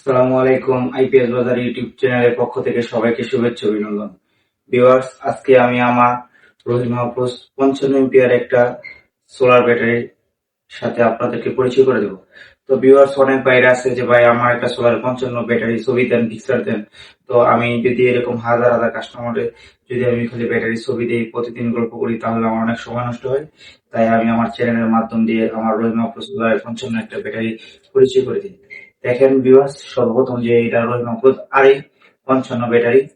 আসসালামু আলাইকুম, আইপিএস বাজার ইউটিউব চ্যানেলের পক্ষ থেকে সবাইকে শুভেচ্ছা, অভিনন্দন। ভিউয়ার্স, আজকে আমি আমার রোহিত মাহফুজ পঞ্চান্ন এম্পিয়ার একটা সোলার ব্যাটারির সাথে আপনাদেরকে পরিচয় করে দেবো। তো ভিউয়ার্স, অনেক বাইরে আছে যে, ভাই, আমার একটা সোলার পঞ্চান্ন ব্যাটারি ছবি দেন পিকচার দেন। তো আমি যদি এরকম হাজার হাজার কাস্টমারে যদি আমি খালি ব্যাটারি ছবি দিই, প্রতিদিন গল্প করি, তাহলে আমার অনেক সময় নষ্ট হয়। তাই আমি আমার চ্যানেলের মাধ্যম দিয়ে আমার রোহিত মাহফুজ সোলারের পঞ্চান্ন একটা ব্যাটারি পরিচয় করে দিই। দেখেন ভিউয়ার্স সর্বপ্রথম যে এটা মাহফুজ আর এই পঞ্চান্ন ব্যাটারি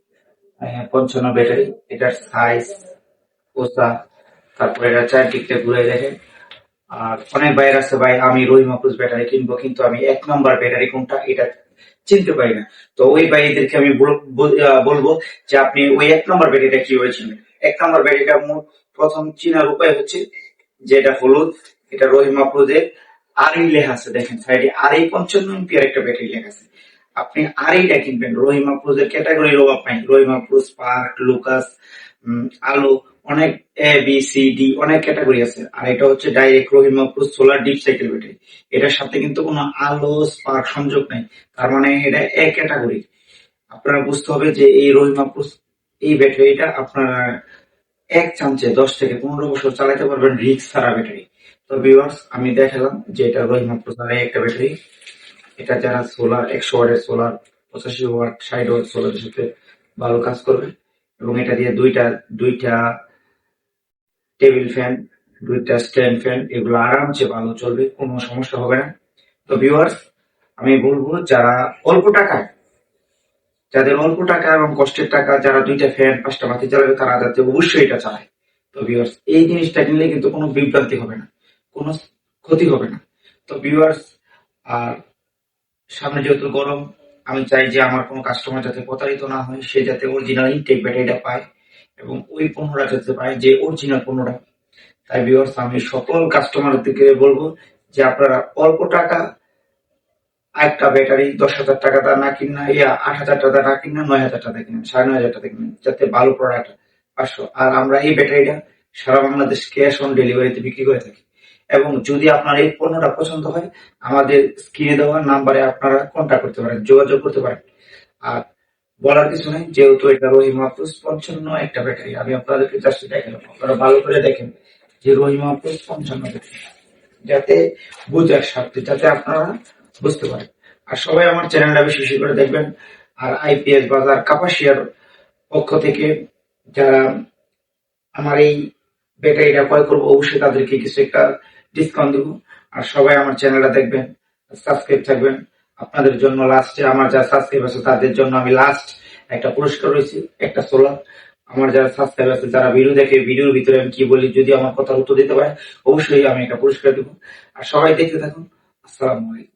পঞ্চান্ন ব্যাটারি এটার সাইজ ওসা তারপরে এটা চারদিকটা ঘুরে দেখেন। আর অনেক বাইরে আছে, ভাই, আমি রুই মাহফুজ ব্যাটারি কিনবো, কিন্তু আমি এক নম্বর ব্যাটারি কোনটা, এটা চিনতে পারি না। তো ওই ভাইদেরকে আমি বল- বল- বলব যে আপনি ওই এক নম্বর ব্যাটারিটা কীভাবে চিনবেন? এক নম্বর ব্যাটারিটা প্রথম চিনার উপায় হচ্ছে যে এটা হলুদ, এটা রহি মাহফুজের আরই লেখা আছে, দেখেন সাইডে আরই পঞ্চান্ন এমপিয়ার একটা ব্যাটারি লেখা আছে। আপনি আরইটা কিনবেন রহি মাহফুজের ক্যাটাগরির অভাব নাই। রহি মাহফুজ পার্ক, লুকাস আলো, অনেক এ বি সি ডি অনেক ক্যাটাগরি আছে। আর এটা হচ্ছে ডাইরেক্ট রহি মাহফুজ সোলার ডিপ সাইকেল ব্যাটারি এটার সাথে কিন্তু কোনো আলো স্পার্ক সংযোগ নেই। তার মানে এটা এক ক্যাটাগরি আপনারা বুঝতে হবে যে এই রহি মাহফুজ এই ব্যাটারিটা আপনারা এক চান্সে দশ থেকে পনেরো বছর চালাতে পারবেন রিক্স ছাড়া ব্যাটারি তো ভিউয়ার্স আমি দেখালাম যে এটা রহি মাহফুজ আর একটা ব্যাটারি। এটা যারা সোলার একশো ওয়াটের সোলার পঁচাশি ওয়াট ষাট ওয়াট সোলারের সাথে ভালো কাজ করবে। এবং এটা দিয়ে দুইটা দুইটা টেবিল ফ্যান দুইটা স্ট্যান্ড ফ্যান এগুলো আরামসে ভালো চলবে, কোনো সমস্যা হবে না। তো ভিউয়ার্স আমি বলব যারা অল্প টাকায়, যাদের অল্প টাকা এবং কষ্টের টাকা, যারা দুইটা ফ্যান পাঁচটা বাতি চালাবে, তারা যাতে অবশ্যই এটা চালায়। তো ভিউয়ার্স এই জিনিসটা কিনলে কিন্তু কোনো বিভ্রান্তি হবে না। কোনো ক্ষতি হবে না। তো ভিউয়ার্স আর সামনে যেহেতু গরম, আমি চাই যে আমার কোনো কাস্টমার যাতে প্রতারিত না হয়, সে যাতে অরিজিনাল ইনটেক ব্যাটারিটা পায় এবং ওই পণ্যটা যাতে পায় যে অরিজিনাল পণ্যটা। তাই ভিউয়ার্স আমি সকল কাস্টমারদেরকে বলব যে আপনারা অল্প টাকা একটা ব্যাটারি দশ হাজার টাকা দা না কিনা, ইয়া আট হাজার টাকা না কিনা, নয় হাজার টাকা কিনেন সাড়ে নয় হাজার টাকা কিনেন যাতে ভালো প্রোডাক্ট পাঁচশো আর আমরা এই ব্যাটারিটা সারা বাংলাদেশ ক্যাশ অন ডেলিভারিতে বিক্রি করে থাকি। এবং যদি আপনার এই পণ্যটা পছন্দ হয়, আমাদের স্ক্রিনে দেওয়া নাম্বারে আপনারা কন্ট্যাক্ট করতে পারেন, যোগাযোগ করতে পারেন। আর বলার কিছু নেই, যেহেতু এটা রহি মাহফুজ পঞ্চান্ন একটা ব্যাটারি, আমি আপনাদেরকে জাস্ট দেখালাম, আপনারা ভালো করে দেখেন যে রহি মাহফুজ পঞ্চান্ন যাতে বুঝার স্বার্থে, যাতে আপনারা বুঝতে পারেন। আর সবাই আমার চ্যানেলটা বেশি বেশি করে দেখবেন, আর আইপিএস বাজার কাপাসিয়ার পক্ষ থেকে যারা আমার এই ব্যাটারিটা ক্রয় করব, অবশ্যই তাদেরকে কিছু একটা ডিসকাউন্ট দেবো। আর সবাই আমার চ্যানেলটা দেখবেন, সাবস্ক্রাইব থাকবেন। আপনাদের জন্য লাস্টে আমার যারা সাবস্ক্রাইব আছে, তাদের জন্য আমি লাস্ট একটা পুরস্কার রয়েছে, একটা সোলার আমার যারা সাবস্ক্রাইব আছে, যারা ভিডিও দেখে ভিডিওর ভিতরে আমি কি বলি, যদি আমার কথা উত্তর দিতে পারে, অবশ্যই আমি একটা পুরস্কার দেবো। আর সবাই দেখতে থাকুন। আসসালামু আলাইকুম।